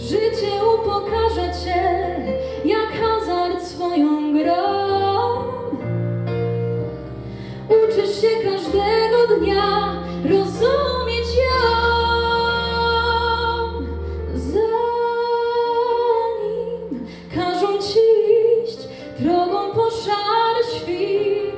Życie upokarza cię, jak hazard swoją grą. Uczysz się każdego dnia rozumieć ją. Zanim każą ci iść drogą po szary świt,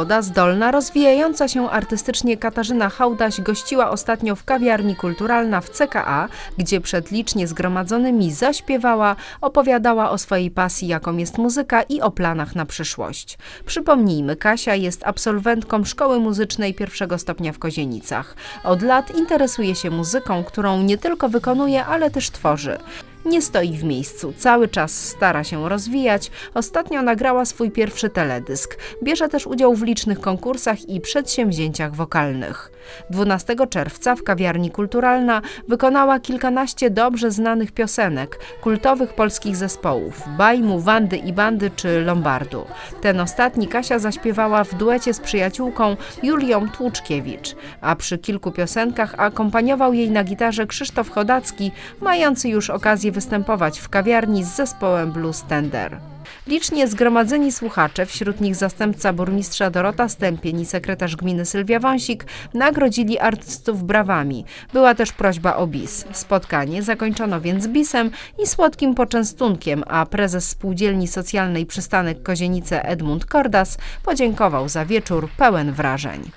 Młoda, zdolna, rozwijająca się artystycznie Katarzyna Hałdaś gościła ostatnio w kawiarni kulturalna w CKA, gdzie przed licznie zgromadzonymi zaśpiewała, opowiadała o swojej pasji, jaką jest muzyka i o planach na przyszłość. Przypomnijmy, Kasia jest absolwentką szkoły muzycznej pierwszego stopnia w Kozienicach. Od lat interesuje się muzyką, którą nie tylko wykonuje, ale też tworzy. Nie stoi w miejscu, cały czas stara się rozwijać. Ostatnio nagrała swój pierwszy teledysk. Bierze też udział w licznych konkursach i przedsięwzięciach wokalnych. 12 czerwca w kawiarni kulturalna wykonała kilkanaście dobrze znanych piosenek kultowych polskich zespołów Bajmu, Wandy i Bandy czy Lombardu. Ten ostatni Kasia zaśpiewała w duecie z przyjaciółką Julią Tłuczkiewicz, a przy kilku piosenkach akompaniował jej na gitarze Krzysztof Chodacki, mający już okazję występować w kawiarni z zespołem Blues Tender. Licznie zgromadzeni słuchacze, wśród nich zastępca burmistrza Dorota Stępień i sekretarz gminy Sylwia Wąsik, nagrodzili artystów brawami. Była też prośba o bis. Spotkanie zakończono więc bisem i słodkim poczęstunkiem, a prezes Spółdzielni Socjalnej Przystanek Kozienice Edmund Kordas podziękował za wieczór pełen wrażeń.